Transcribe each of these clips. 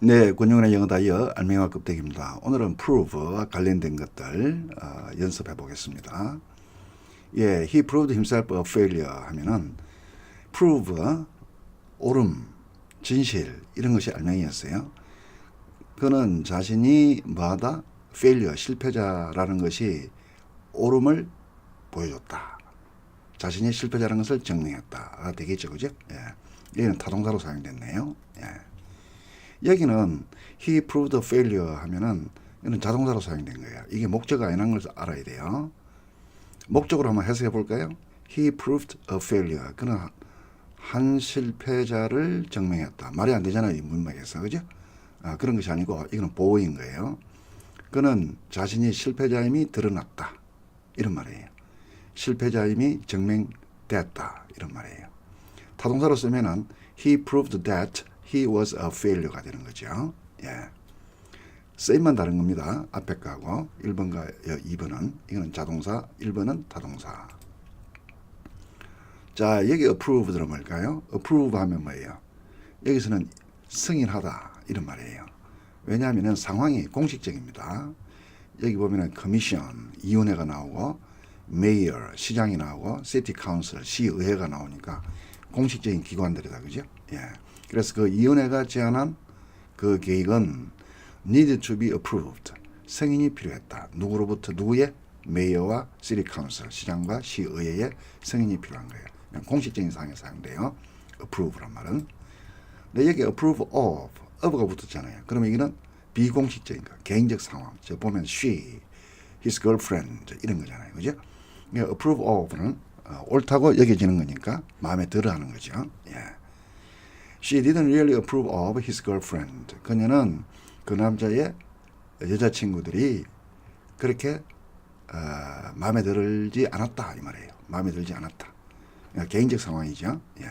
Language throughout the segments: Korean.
네, 권영훈의 영어 다이어 알맹이와 급대기입니다. 오늘은 prove와 관련된 것들 어, 연습해 보겠습니다. 예, he proved himself a failure 하면은 prove 옳음, 진실 이런 것이 알맹이였어요. 그는 자신이 뭐하다 failure 실패자라는 것이 옳음을 보여줬다. 자신이 실패자라는 것을 증명했다. 되겠죠, 그죠? 예, 여기는 타동사로 사용됐네요. 예. 여기는 he proved failure 하면은 이는 자동사로 사용된 거예요. 이게 목적어가 아니라는 걸 알아야 돼요. 목적으로 한번 해석해 볼까요? He proved a failure. 그는 한 실패자를 증명했다. 말이 안 되잖아요. 이 문맥에서. 그죠? 아, 그런 것이 아니고 이거는 보호인 거예요. 그는 자신이 실패자임이 드러났다. 이런 말이에요. 실패자임이 증명됐다. 이런 말이에요. 타동사로 쓰면은 he proved that he was a failure가 되는 거죠. 예. 쓰임만 다른 겁니다. 앞에 거하고 1번과 2번은 이거는 자동사, 1번은 타동사. 자, 여기 approve는 뭘까요? approve 하면 뭐예요? 여기서는 승인하다 이런 말이에요. 왜냐하면 상황이 공식적입니다. 여기 보면은 커미션, 위원회가 나오고 메이어, 시장이 나오고 시티 카운슬, 시의회가 나오니까 공식적인 기관들이다. 그죠? 예. 그래서 그 위원회가 제안한 그 계획은 need to be approved. 승인이 필요했다. 누구로부터 누구의 메이어와 시티 카운슬, 시장과 시의회의 승인이 필요한 거예요. 공식적인 상황에 사용돼요. approve란 말은. 근데 여기 approve of, of가 붙었잖아요. 그러면 이거는 비공식적인 거, 개인적 상황. 저 보면 she, his girlfriend 이런 거잖아요. 그죠? 그러니까 approve of는 어, 옳다고 여겨지는 거니까 마음에 들어 하는 거죠. 예. She didn't really approve of his girlfriend. 그녀는 그 남자의 여자친구들이 그렇게 어, 마음에 들지 않았다 이 말이에요. 마음에 들지 않았다. 그러니까 개인적 상황이죠. 예.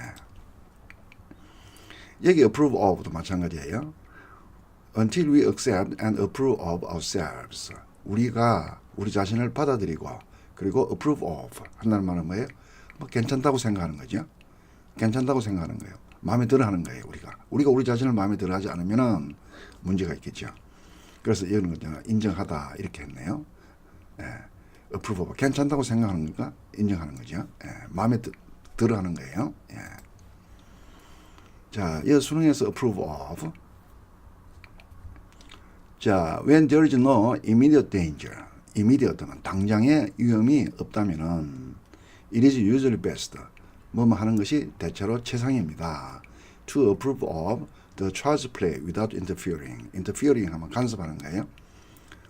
여기 approve of도 마찬가지예요. Until we accept and approve of ourselves. 우리가 우리 자신을 받아들이고 그리고 approve of 한다는 말은 뭐예요? 뭐 괜찮다고 생각하는 거죠. 괜찮다고 생각하는 거예요. 마음에 들어 하는 거예요, 우리가. 우리가 우리 자신을 마음에 들어 하지 않으면은 문제가 있겠죠. 그래서 이거는 그냥 인정하다 이렇게 했네요. 예. of. 괜찮다고 생각하는 거니까 인정하는 거죠. 예. 마음에 드, 들어 하는 거예요. 예. 자, 이 수능에서 approve of. 자, when there is no immediate danger. immediate는 당장의 위험이 없다면은 it is usually best. 뭐뭐 하는 것이 대체로 최상입니다. to approve of the child's play without interfering. interfering 하면 간섭하는 거예요.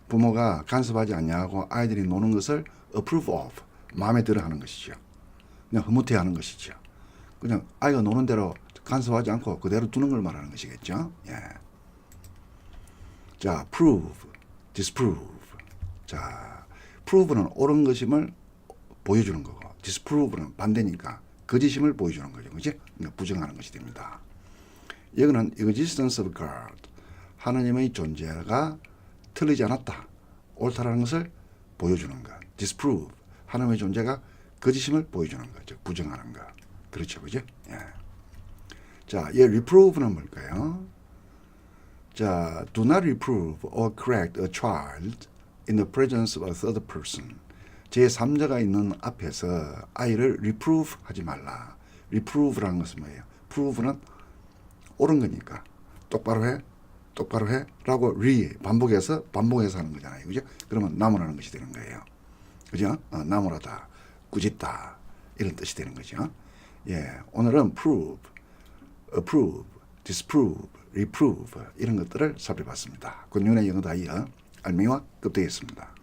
부모가 간섭하지 않냐고 아이들이 노는 것을 approve of 마음에 들어 하는 것이죠. 그냥 흐뭇해 하는 것이죠. 그냥 아이가 노는 대로 간섭하지 않고 그대로 두는 걸 말하는 것이겠죠. 예. 자, prove, disprove. 자, prove는 옳은 것임을 보여주는 거고, disprove는 반대니까 거짓임을 보여주는 거죠. 그지? 그러니까 부정하는 것이 됩니다. 여기는 existence of God. 하나님의 존재가 틀리지 않았다. 옳다라는 것을 보여주는 것. disprove. 하나님의 존재가 거짓임을 보여주는 거죠. 부정하는 것. 그렇죠. 그죠? 예. 자, 얘 reprove는 뭘까요? 자, do not reprove or correct a child in the presence of a third person. 제 3자가 있는 앞에서 아이를 reprove 하지 말라. reprove라는 것은 뭐예요? prove는 옳은 거니까 똑바로 해, 똑바로 해 라고 re 반복해서 반복해서 하는 거잖아요, 그죠? 그러면 나무라는 것이 되는 거예요, 그죠? 어, 나무라다, 꾸짖다 이런 뜻이 되는 거죠. 예, 오늘은 prove, approve, disprove, reprove 이런 것들을 살펴봤습니다. 권윤의 영어 다이어 알미와 급되겠습니다.